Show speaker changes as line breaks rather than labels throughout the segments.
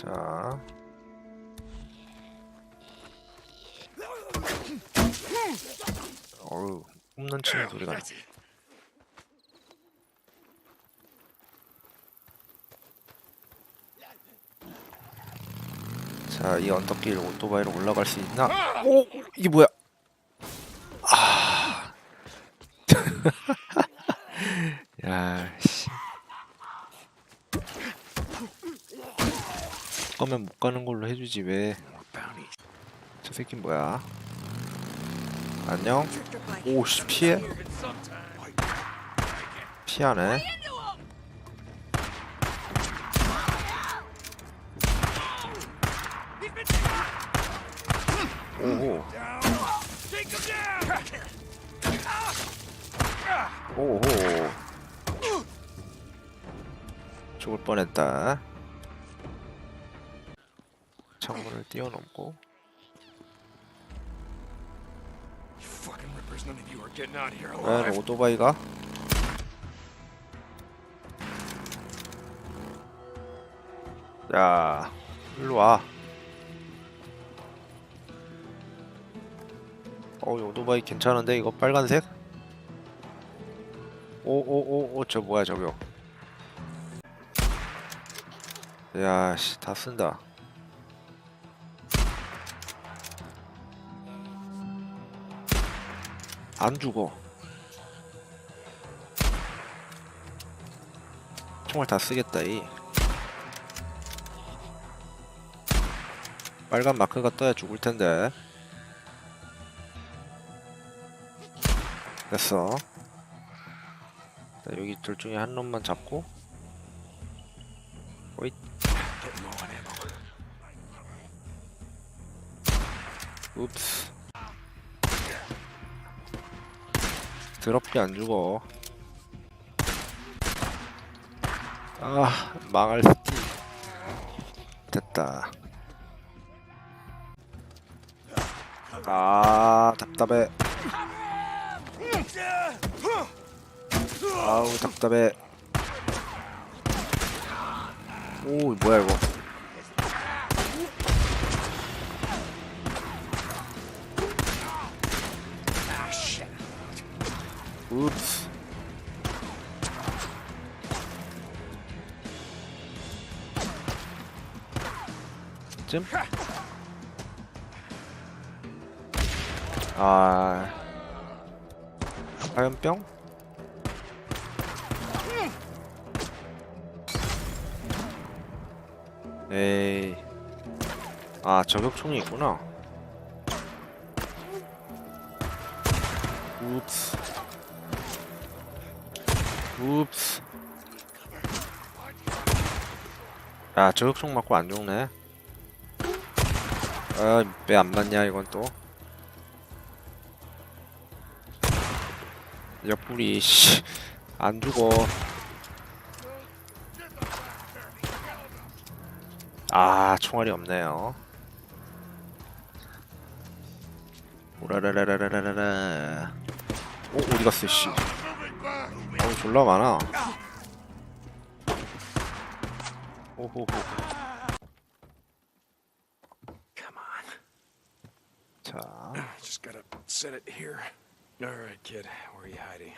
자. 어우, 홈런 치는 소리가 나. 자, 이 언덕길 오토바이로 올라갈 수 있나? 오, 이게 뭐야? 아, 야, 씨. 가면 못 가는 걸로 해주지 왜? 저 새끼 뭐야? 안녕? 오씨 피해? 피하네. 오호. 오호. 죽을 뻔했다. 창문을 뛰어넘고
alive.
오토바이가? 야, 일로 와. 어, 이 오토바이 괜찮은데 이거 빨간색? 오오오오 저 뭐야 저거? 야, 씨, 다 쓴다. 안 죽어. 총알 다 쓰겠다 이. 빨간 마크가 떠야 죽을 텐데. 됐어. 자, 여기 둘 중에 한 놈만 잡고. 오잇. 읍스. 더럽게 안 죽어. 아, 망할 스티. 됐다. 아, 답답해. 아우, 답답해. 오, 뭐야 이거? 읍스. 쯤? 아 화염병? 에이 아 저격총이 있구나 웁스 웁스 야 저격총 맞고 안 죽네. 아왜 안 맞냐 이건 또. 옆구리 씨안 죽어. 아 총알이 없네요. 오라라라라라라라. 오 어디 갔어 씨 어 졸라 많아 오호호. 자
Just gotta set it here. All right, kid. Where are you hiding?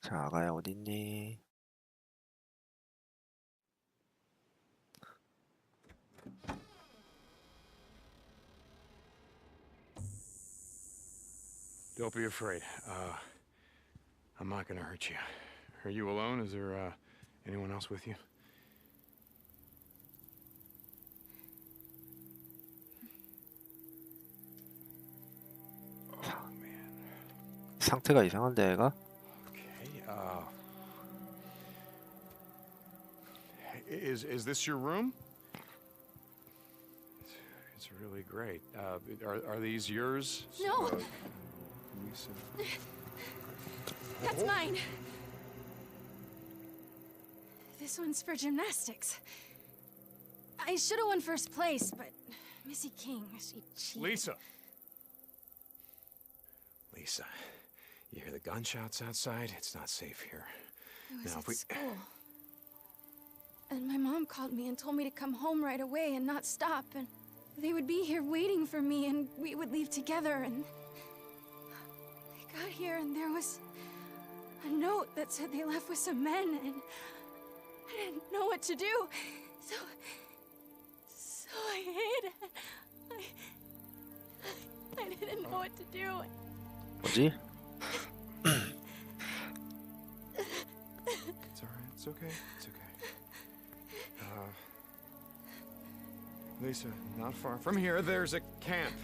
자, 아가야 어딨니?
Don't be afraid. Uh, I'm not gonna hurt you. Are you alone? Is there uh, anyone else with you? Oh man.
상태가 이상한데 애가?
Okay. Uh, is is this your room? It's, it's really great. Uh, are are these yours?
No.
Lisa.
That's oh. mine. This one's for gymnastics. I should have won first place, but Missy King, she cheated.
Lisa. Lisa, you hear the gunshots outside? It's not safe here.
I was
Now,
at
if we-
school. And my mom called me and told me to come home right away and not stop. And they would be here waiting for me and we would leave together. And I got here and there was a note that said they left with some men. And I didn't know what to do. So. So I hid. I, I didn't know what to do.
뭐지?
It's all right. It's okay. It's okay. Uh, Lisa, not far from here, there's a camp.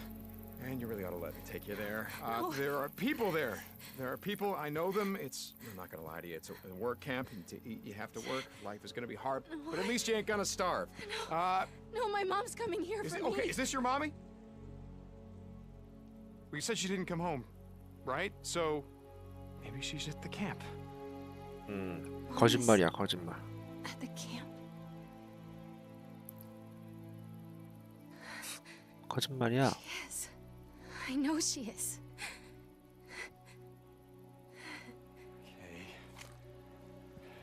And you really ought to let me take you there. Uh,
No.
There are people there. There are people. I know them. It's. I'm not gonna lie to you. It's a, a work camp, and to eat, you have to work. Life is gonna be hard, but at least you ain't gonna starve. Uh,
No, my mom's coming here
is
for
it,
me.
okay, is this your mommy? Well, you said she didn't come home, right? So maybe she's at the camp.
음,
Mom is
거짓말이야 거짓말.
At the camp.
거짓말이야.
Yes. I know she is.
Okay.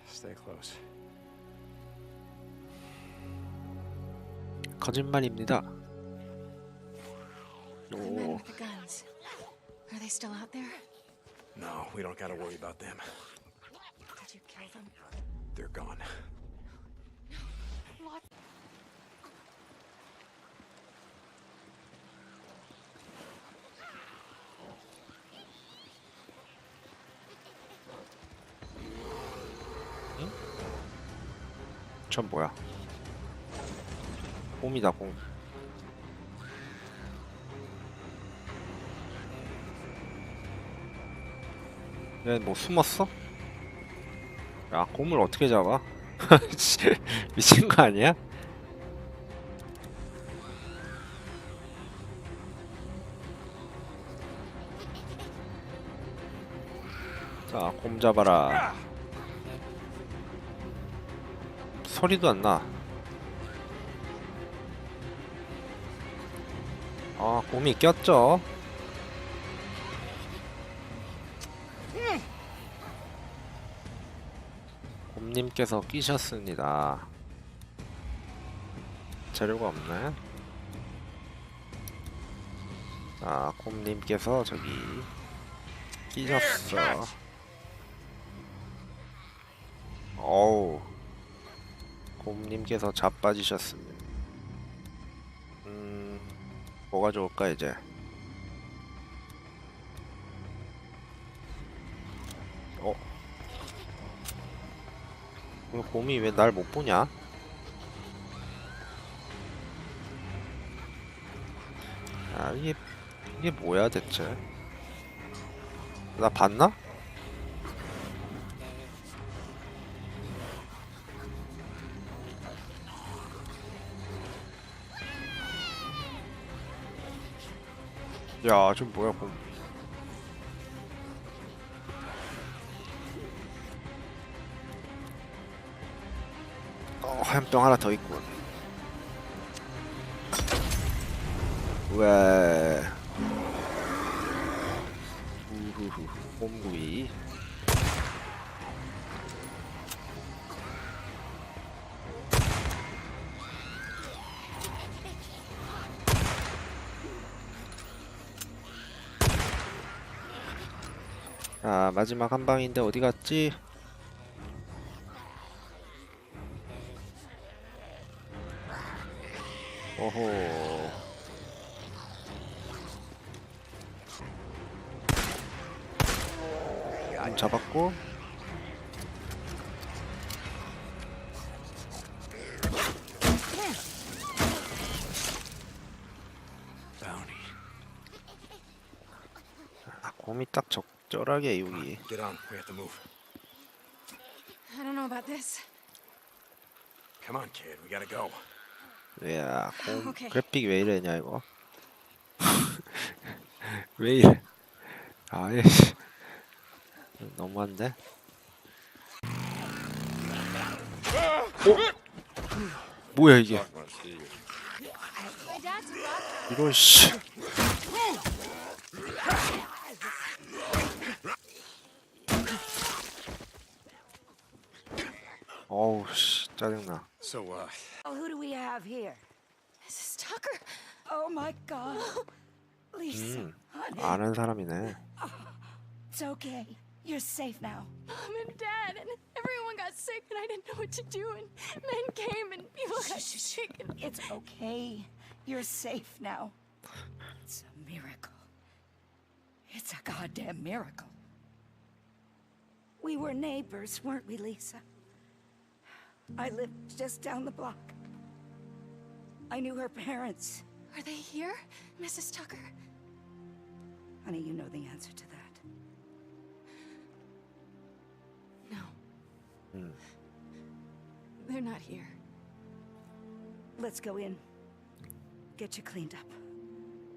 Stay close.
거짓말입니다.
The men
오,
with the guns. Are they still out there?
No, we don't gotta worry about them.
Did you kill them?
They're gone.
전 뭐야? 곰이다 곰. 얘뭐 숨었어? 야 곰을 어떻게 잡아? 씨, 미친 거 아니야? 자, 곰 잡아라. 소리도 안 나. 아, 곰이 꼈죠? 곰님께서 끼셨습니다. 재료가 없네. 자, 곰님께서 저기 끼셨어. 어우. 곰님께서 자빠지셨습니다. 음, 뭐가 좋을까 이제? 어? 그 곰이 왜 날 못 보냐? 아 이게 이게 뭐야 대체? 나 봤나? 야, 좀 뭐야, 곰. 어, 화염병 하나 더 있군. 왜? 우후후, 곰구이. 자, 마지막 한 방인데 어디 갔지? 오호. 음, 잡았고. 아, 곰이 딱 적 절하게 여기.
Get on. We have to move.
I don't know about this.
Come on, kid. We gotta go.
야, 곰
오케이.
그래픽 왜 이러냐 이거? 왜 이래? 아예 너무한데? 어? 뭐야 이게?
My dad's a doctor.
이런 씨. 짜증나.
So, uh,
Oh, who do we have here?
Mrs. Tucker.
Oh my God. Lisa,
음,
honey,
아는 사람이네.
it's okay. You're safe now.
Mom and Dad and everyone got sick and I didn't know what to do and men came and people got sick and
It's okay. You're safe now. It's a miracle. It's a goddamn miracle. We were neighbors, weren't we, Lisa? I lived just down the block. I knew her parents.
Are they here, Mrs. Tucker?
Honey, you know the answer to that.
No.
음.
They're not here.
Let's go in. Get you cleaned up.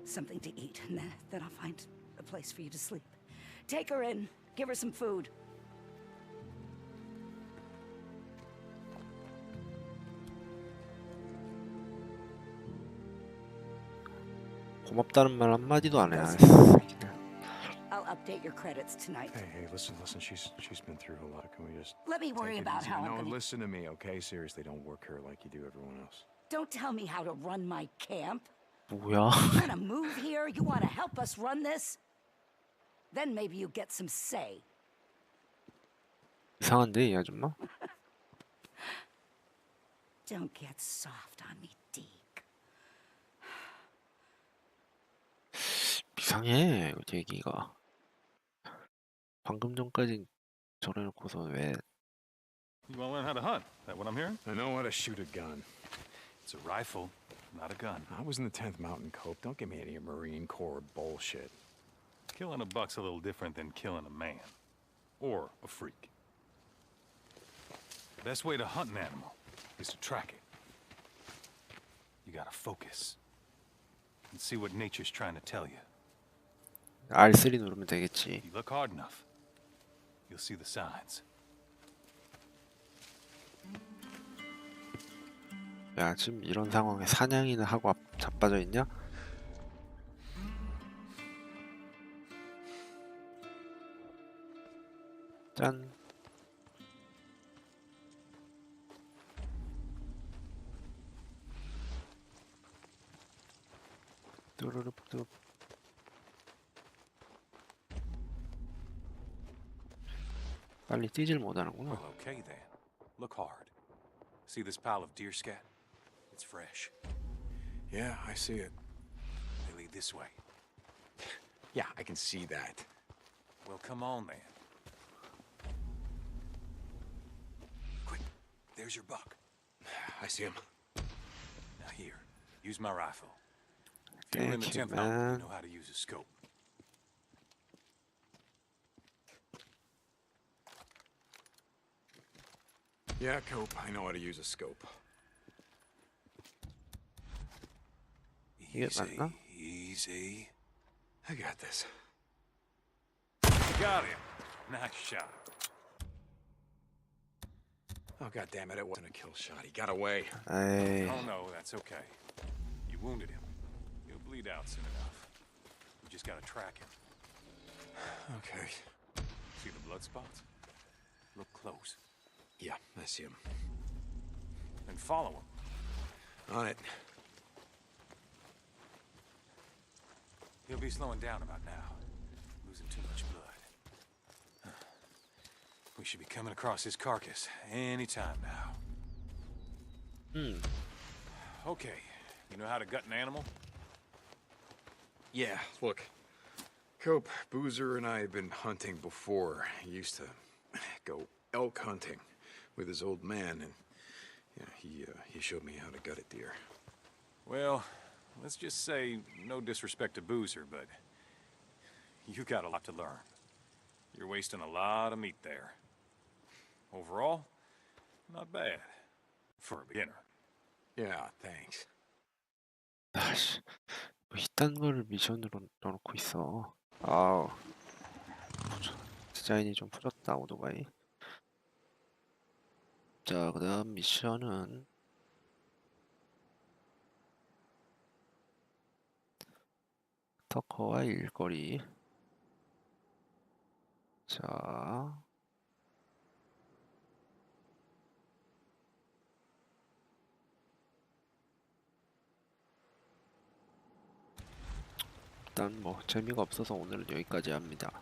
Something to eat, and then, then I'll find a place for you to sleep. Take her in. Give her some food.
고맙다는 말 한마디도 안 해. 아이,
I'll update your credits tonight.
hey, hey, listen, listen. She's she's been through a lot. Can we just
Let me worry
take it
about
easy?
how
No,
I'm gonna...
listen to me, okay? Seriously, don't work her like you do everyone else.
Don't tell me how to run my camp.
뭐야?
You wanna move here? You wanna help us run this? Then maybe you get some say.
이상한데 이 아줌마?
Don't get soft on me,
이상해 이거 얘기가. 방금 전까지 저래놓고서 왜
You want to learn how to hunt? That what I'm hearing?
I know how to shoot a gun.
It's a rifle, not a gun.
I was in the 10th Mountain Cope. Don't give me any Marine Corps bullshit.
Killing a buck's a little different than killing a man. Or a freak. The best way to hunt an animal is to track it. You gotta focus. And see what nature's trying to tell you.
R3 누르면 되겠지.
You look hard enough, you'll see the signs.
야 지금 이런 상황에 사냥이나 하고 앞, 자빠져 있냐? 짠. 뚜루룩 뚜. 빨리 뛰질 못하는구나.
Well, okay then. Look hard. See this pile of deer scat? It's fresh.
Yeah, I see it.
They lead this way.
Yeah, I can see that.
Well, come on then. Quick, there's your buck.
I see him.
Now here, use my rifle. If you were in the
Thank you,
10th mountain,
man.
you know how to use a scope.
Yeah, Cope. I know how to use a scope.
Easy,
easy.
I got this.
Got him. Nice shot.
Oh, God damn it! It wasn't a kill shot. He got away.
I...
Oh, no, that's okay. You wounded him. He'll bleed out soon enough. We just gotta track him.
Okay.
See the blood spots? Look close.
Yeah, I see him.
And follow him.
On it.
He'll be slowing down about now. Losing too much blood. We should be coming across his carcass any time now.
Hmm.
Okay. You know how to gut an animal?
Yeah, look. Cope, Boozer, and I have been hunting before. Used to go elk hunting with his old man, and yeah, he uh, he showed me how to gut a deer.
Well, let's just say no disrespect to Boozer, but you got a lot to learn. You're wasting a lot of meat there. Overall, not bad for a beginner.
Yeah, thanks.
아씨, 뭐 이딴 거를 미션으로 넣어놓고 있어. 아우, 푸- 디자인이 좀 풀었다 오토바이. 자, 그 다음 미션은 터커와 일거리 자 일단 뭐 재미가 없어서 오늘은 여기까지 합니다.